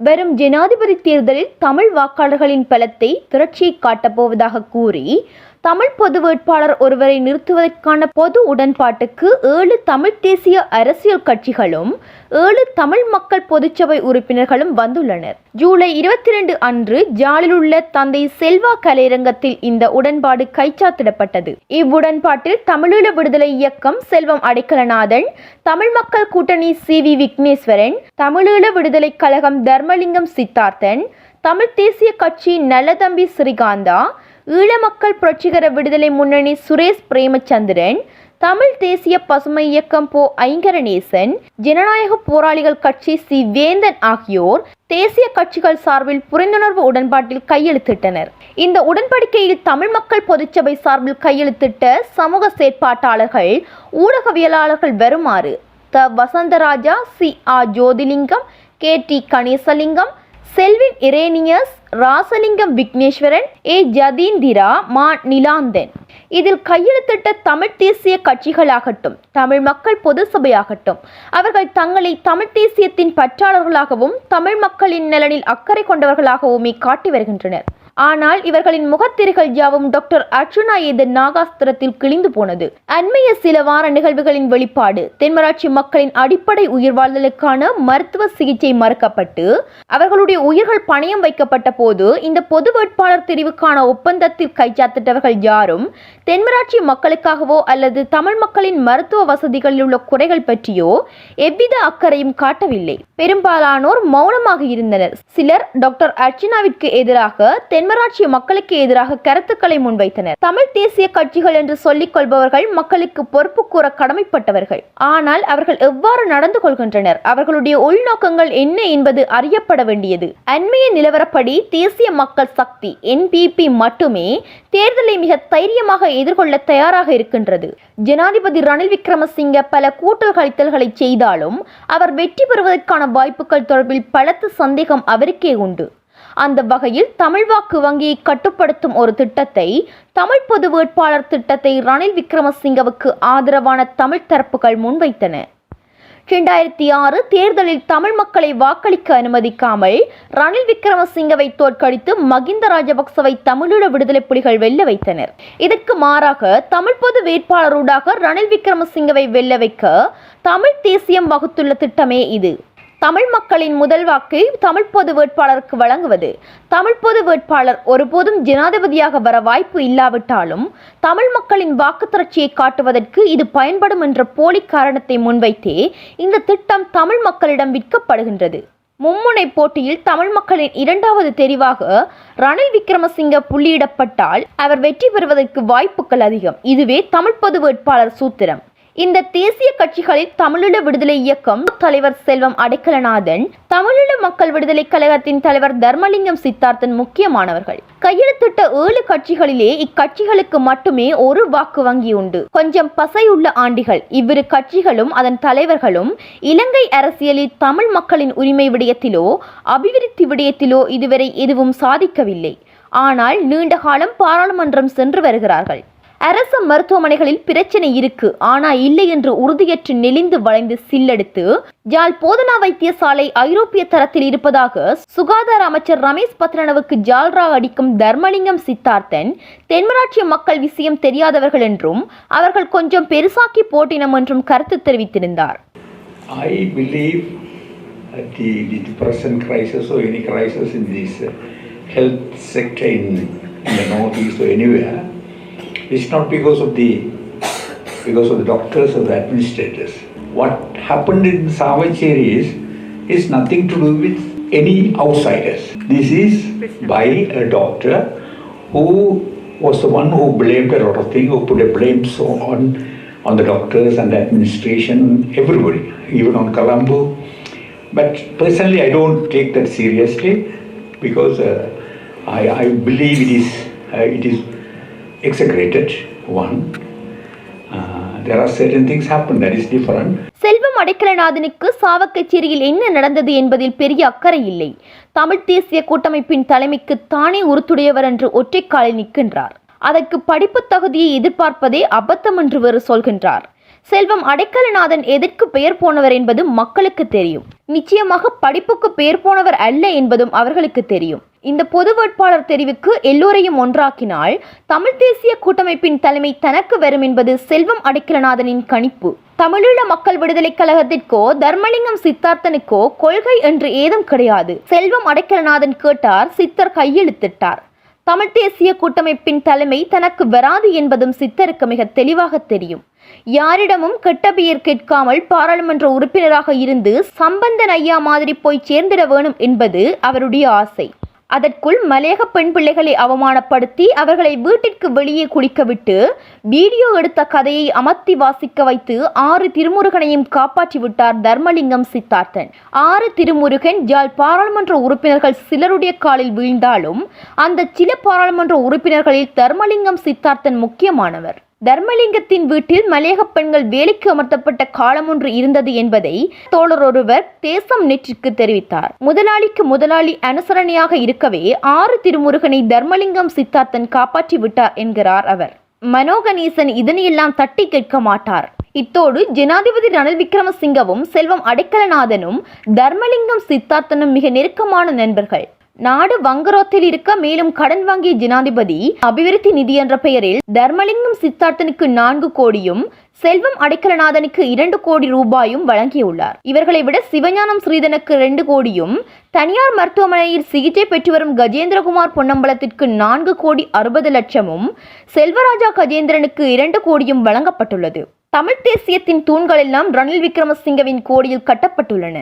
வரும் ஜனாதிபதி தேர்தலில் தமிழ் வாக்காளர்களின் பலத்தை திரட்சியை காட்டப்போவதாக கூறி தமிழ் பொது வேட்பாளர் ஒருவரை நிறுத்துவதற்கான பொது உடன்பாட்டுக்கு ஏழு தமிழ் தேசிய அரசியல் கட்சிகளும் ஏழு தமிழ் மக்கள் பொதுச்சபை உறுப்பினர்களும் வந்துள்ளனர். ஜூலை இருபத்தி ரெண்டு அன்று ஜாலில் உள்ள தந்தை செல்வா கலையரங்கத்தில் இந்த உடன்பாடு கைச்சாத்திடப்பட்டது. இவ்வுடன்பாட்டில் தமிழீழ விடுதலை இயக்கம் செல்வம் அடைக்கலநாதன் தமிழ் மக்கள் கூட்டணி சி. வி. விக்னேஸ்வரன் தமிழீழ விடுதலை கழகம் தர்மலிங்கம் சித்தார்த்தன் தமிழ் தேசிய கட்சி நல்லதம்பி ஸ்ரீகாந்தா ஈழ மக்கள் புரட்சிகர விடுதலை முன்னணி சுரேஷ் பிரேமச்சந்திரன் தமிழ் தேசிய பசுமை இயக்கம் போ ஐங்கரநேசன் ஜனநாயக போராளிகள் கட்சி சி வேந்தன் ஆகியோர் தேசிய கட்சிகள் சார்பில் புரிந்துணர்வு உடன்பாட்டில் கையெழுத்திட்டனர். இந்த உடன்படிக்கையில் தமிழ் மக்கள் பொதுச்சபை சார்பில் கையெழுத்திட்ட சமூக செயற்பாட்டாளர்கள் ஊடகவியலாளர்கள் வருமாறு த வசந்தராஜா சி ஆ Jothilingam K T Ganeshalingam Selvin Irenius Rasalingam Vigneswaran A. Jathindra மா. நிலாந்தன். இதில் கையெழுத்திட்ட தமிழ் தேசிய கட்சிகளாகட்டும் தமிழ் மக்கள் பொது சபையாகட்டும் அவர்கள் தங்களை தமிழ் தேசியத்தின் பற்றாளர்களாகவும் தமிழ் மக்களின் நலனில் அக்கறை கொண்டவர்களாகவுமே காட்டி வருகின்றனர். ஆனால் இவர்களின் முகத்திரைகள் யாவும் டாக்டர் அர்ஜுனா எது நாகாஸ்திரத்தில் கிழிந்து போனது. அண்மைய சில வார நிகழ்வுகளின் வெளிப்பாடு தென்மராட்சி மக்களின் அடிப்படை உயிர் வாழ்தலுக்கான மருத்துவ சிகிச்சை மறுக்கப்பட்டு அவர்களுடைய உயிர்கள் பணயம் வைக்கப்பட்ட போது இந்த பொது வேட்பாளர் தெரிவுக்கான ஒப்பந்தத்தில் கைச்சாத்திட்டவர்கள் யாரும் தென்மராட்சி மக்களுக்காகவோ அல்லது தமிழ் மக்களின் மருத்துவ வசதிகளில் உள்ள குறைகள் பற்றியோ எவ்வித அக்கறையும் காட்டவில்லை. பெரும்பாலானோர் மௌனமாக இருந்தனர். சிலர் டாக்டர் அர்ச்சனாவிற்கு எதிராக தென் தென்மராட்சி மக்களுக்கு எதிராக கருத்துக்களை முன்வைத்தனர். தமிழ் தேசிய கட்சிகள் என்று சொல்லிக் கொள்பவர்கள் மக்களுக்கு பொறுப்பு கூற கடமைப்பட்டவர்கள். ஆனால் அவர்கள் எவ்வாறு நடந்து கொள்கின்றனர்? அவர்களுடைய உள்நோக்கங்கள் என்ன என்பது அறியப்பட வேண்டியது. அண்மைய நிலவரப்படி தேசிய மக்கள் சக்தி என்பிபி மட்டுமே தேர்தலை மிக தைரியமாக எதிர்கொள்ள தயாராக இருக்கின்றது. ஜனாதிபதி ரணில் விக்ரமசிங்க பல கூட்டல் கழித்தல்களை செய்தாலும் அவர் வெற்றி பெறுவதற்கான வாய்ப்புகள் தொடர்பில் பலத்த சந்தேகம் அவருக்கே உண்டு. அந்த வகையில் தமிழ் வாக்கு வங்கியை கட்டுப்படுத்தும் ஒரு திட்டத்தை தமிழ் பொது வேட்பாளர் திட்டத்தை ரணில் விக்ரமசிங்கவுக்கு ஆதரவான தமிழ் தரப்புகள் முன்வைத்தன. இரண்டாயிரத்தி ஆறு தேர்தலில் தமிழ் மக்களை வாக்களிக்க அனுமதிக்காமல் ரணில் விக்ரமசிங்கவை தோற்கடித்து மகிந்த ராஜபக்சவை தமிழீழ விடுதலை புலிகள் வெல்ல வைத்தனர். இதற்கு மாறாக தமிழ் பொது வேட்பாளரூடாக ரணில் விக்ரமசிங்கவை வெல்ல வைக்க தமிழ் தேசியம் வகுத்துள்ள திட்டமே இது. தமிழ் மக்களின் முதல் வாக்கை தமிழ் பொது வேட்பாளருக்கு வழங்குவது. தமிழ் பொது வேட்பாளர் ஒருபோதும் ஜனாதிபதியாக வர வாய்ப்பு இல்லாவிட்டாலும் தமிழ் மக்களின் வாக்கு திரட்சியை காட்டுவதற்கு இது பயன்படும் என்ற போலி காரணத்தை முன்வைத்தே இந்த திட்டம் தமிழ் மக்களிடம் விற்கப்படுகின்றது. மும்முனை போட்டியில் தமிழ் மக்களின் இரண்டாவது தெரிவாக ரணில் விக்ரமசிங்க புள்ளியிடப்பட்டால் அவர் வெற்றி பெறுவதற்கு வாய்ப்புகள் அதிகம். இதுவே தமிழ் பொது வேட்பாளர் சூத்திரம். இந்த தேசிய கட்சிகளில் தமிழீழ விடுதலை இயக்கம் தலைவர் செல்வம் அடைக்கலநாதன் தமிழீழ மக்கள் விடுதலை கழகத்தின் தலைவர் தர்மலிங்கம் சித்தார்த்தன் முக்கியமானவர்கள். கையெழுத்திட்ட ஏழு கட்சிகளிலே இக்கட்சிகளுக்கு மட்டுமே ஒரு வாக்கு வங்கி உண்டு. கொஞ்சம் பசையுள்ள ஆண்டிகள் இவ்விரு கட்சிகளும் அதன் தலைவர்களும் இலங்கை அரசியலில் தமிழ் மக்களின் உரிமை விடயத்திலோ அபிவிருத்தி விடயத்திலோ இதுவரை எதுவும் சாதிக்கவில்லை. ஆனால் நீண்ட காலம் பாராளுமன்றம் சென்று வருகிறார்கள். அரசு மருத்துவமனைகளில் பிரச்சனை இருக்கு. ஆனா இல்லை என்று உறுதியற்று நெளிந்து வளைந்து சில்லெடுத்து ஜால் போதனா வைத்தியசாலை ஐரோப்பிய தரத்தில் இருப்பதாக சுகாதார அமைச்சர் ரமேஷ் பத்ரனவுக்கு ஜால்ரா அடிக்கும் தர்மலிங்கம் சித்தார்த்தன் தென்மராட்சி மக்கள் விஷயம் தெரியாதவர்கள் என்றும் அவர்கள் கொஞ்சம் பெருசாக்கி போட்டினம் என்றும் கருத்து தெரிவித்திருந்தார். I believe that the, the present crisis or any crisis in this health sector in, in the northeast or anywhere is not because of the because of the doctors or the administrators. What happened in Savacheri is is nothing to do with any outsiders. This is by a doctor who was the one who blamed a lot of things, who put a blame so on on the doctors and the administration, everybody, even on Colombo. But personally, I don't take that seriously because uh, I, I believe it is uh, it is exaggerated. One, uh, there are certain things happen that is different. செல்வம் அடைக்கலநாதனுக்கு சாவக்கச்சேரியில் என்ன நடந்தது என்பதில் பெரிய அக்கறை இல்லை. தமிழ் தேசிய கூட்டமைப்பின் தலைமைக்கு தானே உறுத்துடையவர் என்று ஒற்றைக்காலில் நிற்கின்றார். அதற்கு படிப்பு தகுதியை எதிர்பார்ப்பதே அபத்தம் என்று வேறு சொல்கின்றார். செல்வம் அடைக்கலநாதன் எதற்கு பெயர் போனவர் என்பது மக்களுக்கு தெரியும். நிச்சயமாக படிப்புக்கு பெயர் போனவர் அல்ல என்பதும் அவர்களுக்கு தெரியும். இந்த பொது வேட்பாளர் தெரிவுக்கு எல்லோரையும் ஒன்றாக்கினால் தமிழ் தேசிய கூட்டமைப்பின் தலைமை தனக்கு வரும் என்பது செல்வம் அடைக்கலநாதனின் கணிப்பு. தமிழீழ மக்கள் விடுதலைக் கழகத்திற்கோ தர்மலிங்கம் சித்தார்த்தனுக்கோ கொள்கை என்று ஏதும் கிடையாது. செல்வம் அடைக்கலநாதன் கேட்டார் சித்தர் கையெழுத்திட்டார். தமிழ் தேசிய கூட்டமைப்பின் தலைமை தனக்கு வராது என்பதும் சித்தருக்கு மிக தெளிவாக தெரியும். யாரிடமும் கெட்ட பெயர் கேட்காமல் பாராளுமன்ற உறுப்பினராக இருந்து சம்பந்தன் ஐயா மாதிரி போய் சேர்ந்திட வேணும் என்பது அவருடைய ஆசை. அதற்குள் மலையக பெண் பிள்ளைகளை அவமானப்படுத்தி அவர்களை வீட்டிற்கு வெளியே குளிக்கவிட்டு வீடியோ எடுத்த கதையை அமர்த்தி வாசிக்க வைத்து ஆறு திருமுருகனையும் காப்பாற்றிவிட்டார் தர்மலிங்கம் சித்தார்த்தன். ஆறு திருமுருகன் யாழ் பாராளுமன்ற உறுப்பினர்கள் சிலருடைய காலில் வீழ்ந்தாலும் அந்த சில பாராளுமன்ற உறுப்பினர்களில் தர்மலிங்கம் சித்தார்த்தன் முக்கியமானவர். தர்மலிங்கத்தின் வீட்டில் மலையக பெண்கள் வேலைக்கு அமர்த்தப்பட்ட காலம் ஒன்று இருந்தது என்பதை தோழர் ஒருவர் தேசம் நெற்றிற்கு தெரிவித்தார். முதலாளிக்கு முதலாளி அனுசரணையாக இருக்கவே ஆறு திருமுருகனை தர்மலிங்கம் சித்தார்த்தன் காப்பாற்றி விட்டார் என்கிறார் அவர். மனோகணேசன் இதனையெல்லாம் தட்டி கேட்க மாட்டார். இத்தோடு ஜனாதிபதி ரணில் விக்ரமசிங்கவும் செல்வம் அடைக்கலநாதனும் தர்மலிங்கம் சித்தார்த்தனும் மிக நெருக்கமான நண்பர்கள். நாடு வங்கரோத்தில் இருக்க மேலும் கடன் வாங்கிய ஜனாதிபதி அபிவிருத்தி நிதி என்ற பெயரில் தர்மலிங்கம் சித்தார்த்தனுக்கு நான்கு கோடியும் செல்வம் அடைக்கலநாதனுக்கு இரண்டு கோடி ரூபாயும் வழங்கியுள்ளார். இவர்களை விட சிவஞானம் ஸ்ரீதனுக்கு இரண்டு கோடியும் தனியார் மருத்துவமனையில் சிகிச்சை பெற்று வரும் கஜேந்திரகுமார் பொன்னம்பலத்திற்கு நான்கு கோடி அறுபது லட்சமும் செல்வராஜா கஜேந்திரனுக்கு இரண்டு கோடியும் வழங்கப்பட்டுள்ளது. தமிழ் தேசியத்தின் தூண்களெல்லாம் ரணில் விக்ரமசிங்கவின் கோடியில் கட்டப்பட்டுள்ளன.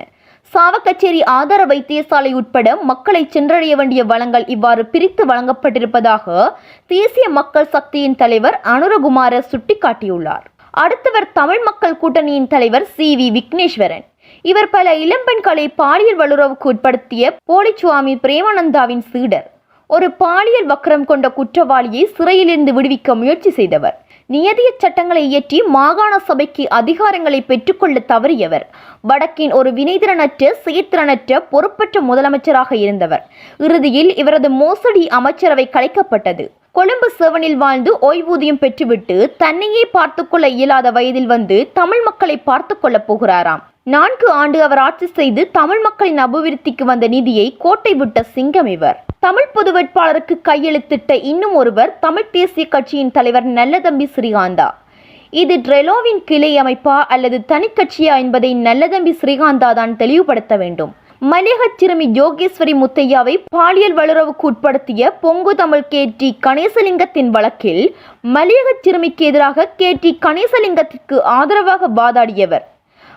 சாவக்கச்சேரி ஆதார வைத்தியசாலை உட்பட மக்களை சென்றடைய வேண்டிய வளங்கள் இவ்வாறு பிரித்து வழங்கப்பட்டிருப்பதாக தேசிய மக்கள் சக்தியின் தலைவர் அனுரகுமார சுட்டிக்காட்டியுள்ளார். அடுத்தவர் தமிழ் மக்கள் கூட்டணியின் தலைவர் சி வி விக்னேஸ்வரன். இவர் பல இளம்பெண்களை பாலியல் வல்லுறவுக்கு உட்படுத்திய போலிச்சுவாமி பிரேமானந்தாவின் சீடர். ஒரு பாலியல் வக்கரம் கொண்ட குற்றவாளியை சிறையிலிருந்து விடுவிக்க முயற்சி செய்தவர். நியதிய சட்டங்களை இயற்றி மாகாண சபைக்கு அதிகாரங்களை பெற்றுக்கொள்ள தவறியவர். வடக்கின் ஒரு வினைத்திறனற்ற செயற்திறனற்ற பொறுப்பற்ற முதலமைச்சராக இருந்தவர். இறுதியில் இவரது மோசடி அமைச்சரவை கலைக்கப்பட்டது. கொழும்பு செவனில் வாழ்ந்து ஓய்வூதியம் பெற்றுவிட்டு தன்னையே பார்த்துக்கொள்ள இயலாத வயதில் வந்து தமிழ் மக்களை பார்த்து கொள்ளப் போகிறாராம். நான்கு ஆண்டு அவர் ஆட்சி செய்து தமிழ் மக்களின் அபிவிருத்திக்கு வந்த நிதியை கோட்டை விட்ட சிங்கம் இவர். தமிழ் பொது வேட்பாளருக்கு கையெழுத்திட்ட இன்னும் ஒருவர் தமிழ் தேசிய கட்சியின் தலைவர் நல்லதம்பி ஸ்ரீகாந்தா. இது ட்ரெலோவின் கிளை அமைப்பா அல்லது தனிக்கட்சியா என்பதை நல்லதம்பி ஸ்ரீகாந்தா தான் தெளிவுபடுத்த வேண்டும். மலையகச் சிறுமி யோகேஸ்வரி முத்தையாவை பாலியல் வல்லுறவுக்கு உட்படுத்திய பொங்கு தமிழ் கே. டி. கணேசலிங்கத்தின் வழக்கில் மலையகச் சிறுமிக்கு எதிராக கே. டி. கணேசலிங்கத்திற்கு ஆதரவாக வாதாடியவர்.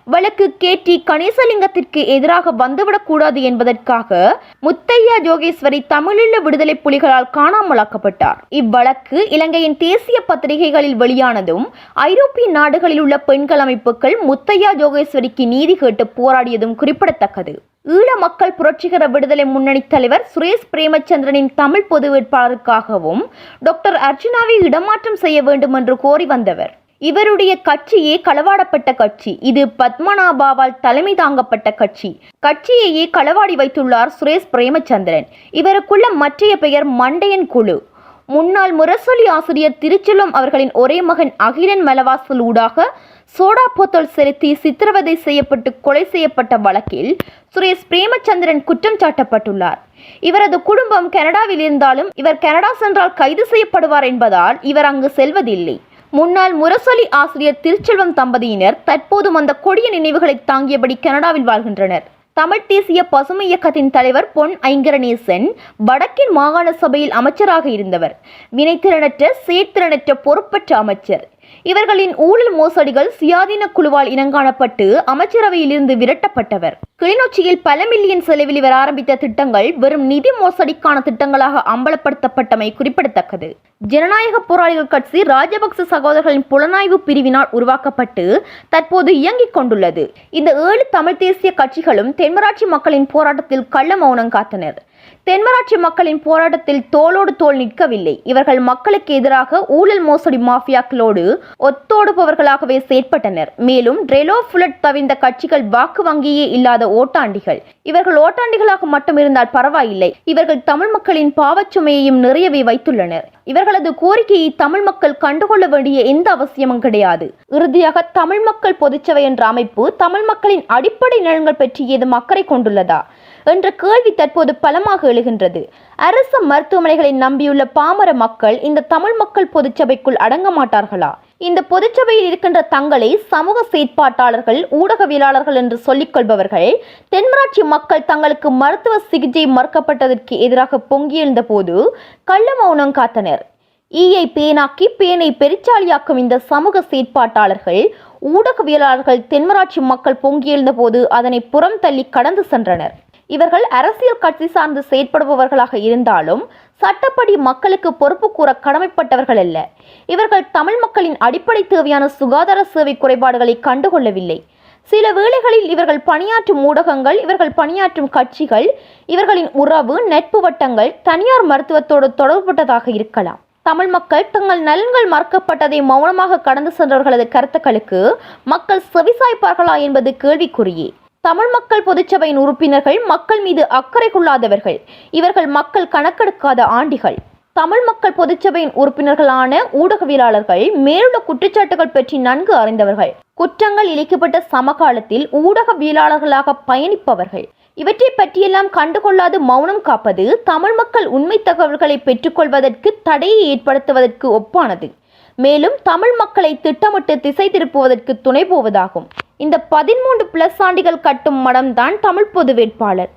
வழக்கு கே டி கணேசலிங்கத்திற்கு எதிராக வந்துவிடக்கூடாது என்பதற்காக முத்தையா ஜோகேஸ்வரி தமிழீழ விடுதலை புலிகளால் காணாமலாக்கப்பட்டார். இவ்வழக்கு இலங்கையின் தேசிய பத்திரிகைகளில் வெளியானதும் ஐரோப்பிய நாடுகளில் உள்ள பெண்கள் அமைப்புகள் முத்தையா ஜோகேஸ்வரிக்கு நீதி கேட்டு போராடியதும் குறிப்பிடத்தக்கது. ஈழ மக்கள் புரட்சிகர விடுதலை முன்னணி தலைவர் சுரேஷ் பிரேமச்சந்திரனின் தமிழ் பொது வேட்பாளருக்காகவும் டாக்டர் அர்ஜுனாவை இடமாற்றம் செய்ய வேண்டும் என்று கோரி வந்தவர். இவருடைய கட்சியே களவாடப்பட்ட கட்சி. இது பத்மநாபாவால் தலைமை தாங்கப்பட்ட கட்சி. கட்சியையே களவாடி வைத்துள்ளார் சுரேஷ் பிரேமச்சந்திரன். இவருக்குள்ள மற்றைய பெயர் மண்டையன் குழு. முன்னாள் முரசொலி ஆசிரியர் திருச்செல்வம் அவர்களின் ஒரே மகன் அகிலன் மலவாசல் ஊடாக சோடா போத்தல் செலுத்தி சித்திரவதை செய்யப்பட்டு கொலை செய்யப்பட்ட வழக்கில் சுரேஷ் பிரேமச்சந்திரன் குற்றம் சாட்டப்பட்டுள்ளார். இவரது குடும்பம் கனடாவில் இருந்தாலும் இவர் கனடா சென்றால் கைது செய்யப்படுவார் என்பதால் இவர் அங்கு செல்வதில்லை. முன்னாள் முரசொலி ஆசிரியர் திருச்செல்வம் தம்பதியினர் தற்போதும் அந்த கொடிய நினைவுகளை தாங்கியபடி கனடாவில் வாழ்கின்றனர். தமிழ் தேசிய பசுமை இயக்கத்தின் தலைவர் பொன் ஐங்கரணேசன் வடக்கின் மாகாண சபையில் அமைச்சராக இருந்தவர். வினைத்திறனற்ற செயற்திறனற்ற பொறுப்பற்ற அமைச்சர். இவர்களின் ஊழல் மோசடிகள் சுயாதீன குழுவால் இனங்காணப்பட்டு அமைச்சரவையிலிருந்து விரட்டப்பட்டவர். கிளிநொச்சியில் பல மில்லியன் செலவில் இவர் ஆரம்பித்த திட்டங்கள் வெறும் நிதி மோசடிக்கான திட்டங்களாக அம்பலப்படுத்தப்பட்டமை குறிப்பிடத்தக்கது. ஜனநாயக போராளிகள் கட்சி ராஜபக்ச சகோதரர்களின் புலனாய்வு பிரிவினால் உருவாக்கப்பட்டு தற்போது இயங்கிக் கொண்டுள்ளது. இந்த ஏழு தமிழ் தேசிய கட்சிகளும் தென்மராட்சி மக்களின் போராட்டத்தில் கள்ள மௌனம் காத்தனர். தென்மராட்சி மக்களின் போராட்டத்தில் தோளோடு தோல் நிற்கவில்லை. இவர்கள் மக்களுக்கு எதிராக ஊழல் மோசடி மாஃபியாக்களோடு ஒத்தோடுபவர்களாகவே செயற்பட்டனர். மேலும் ரெலோ புலட் தவிர்ந்த கட்சிகள் வாக்கு வங்கியே இல்லாத ஓட்டாண்டிகள். இவர்கள் ஓட்டாண்டிகளாக மட்டும் இருந்தால் பரவாயில்லை. இவர்கள் தமிழ் மக்களின் பாவச்சுமையையும் நிறையவே வைத்துள்ளனர். இவர்களது கோரிக்கையை தமிழ் மக்கள் கண்டுகொள்ள வேண்டிய எந்த அவசியமும் கிடையாது. இறுதியாக தமிழ் மக்கள் பொதுச்சபை என்ற அமைப்பு தமிழ் மக்களின் அடிப்படை நலன்கள் பற்றி ஏதும் அக்கறை கொண்டுள்ளதா? என்ற கேள்வி தற்போது பலமாக எழுகின்றது. அரசு மருத்துவமனைகளை நம்பியுள்ள பாமர மக்கள் இந்த தமிழ் மக்கள் பொதுச்சபைக்குள் அடங்க மாட்டார்களா? இந்த பொதுச்சபையில் இருக்கின்ற தங்களை சமூக செயற்பாட்டாளர்கள் ஊடகவியலாளர்கள் என்று சொல்லிக்கொள்பவர்கள் தென்மராட்சி மக்கள் தங்களுக்கு மருத்துவ சிகிச்சை மறுக்கப்பட்டதற்கு எதிராக பொங்கியெழுந்த போது கள்ள மௌனம் காத்தனர். ஈயை பேனாக்கி பேனை பெருச்சாலியாக்கும் இந்த சமூக செயற்பாட்டாளர்கள் ஊடகவியலாளர்கள் தென்மராட்சி மக்கள் பொங்கியெழுந்த போது அதனை புறம் தள்ளி கடந்து சென்றனர். இவர்கள் அரசியல் கட்சி சார்ந்து செயற்படுபவர்களாக இருந்தாலும் சட்டப்படி மக்களுக்கு பொறுப்பு கூற கடமைப்பட்டவர்கள் அல்ல. இவர்கள் தமிழ் மக்களின் அடிப்படை தேவையான சுகாதார சேவை குறைபாடுகளை கண்டுகொள்ளவில்லை. சில வேளைகளில் இவர்கள் பணியாற்றும் ஊடகங்கள் இவர்கள் பணியாற்றும் கட்சிகள் இவர்களின் உறவு நட்பு வட்டங்கள் தனியார் மருத்துவத்தோடு தொடர்புபட்டதாக இருக்கலாம். தமிழ் மக்கள் தங்கள் நலன்கள் மறுக்கப்பட்டதை மௌனமாக கடந்து சென்றவர்களது கருத்துக்களுக்கு மக்கள் செவிசாய்ப்பார்களா என்பது கேள்விக்குறியே. தமிழ் மக்கள் பொதுச்சபையின் உறுப்பினர்கள் மக்கள் மீது அக்கறை கொள்ளாதவர்கள். இவர்கள் மக்கள் கணக்கெடுக்காத ஆண்டிகள். தமிழ் மக்கள் பொதுச்சபையின் உறுப்பினர்களான ஊடகவியலாளர்கள் மேலுள்ள குற்றச்சாட்டுகள் பற்றி நன்கு அறிந்தவர்கள். குற்றங்கள் இழைக்கப்பட்ட சமகாலத்தில் ஊடகவியலாளர்களாக பயணிப்பவர்கள். இவற்றை பற்றியெல்லாம் கண்டுகொள்ளாது மௌனம் காப்பது தமிழ் மக்கள் உண்மை தகவல்களை பெற்றுக்கொள்வதற்கு தடையை ஏற்படுத்துவதற்கு ஒப்பானது. மேலும் தமிழ் மக்களை திட்டமிட்டு திசை திருப்புவதற்கு துணை போவதாகும். இந்த பதிமூன்று பிளஸ் ஆண்டிகள் கட்டும் மடம்தான் தமிழ் பொது வேட்பாளர்.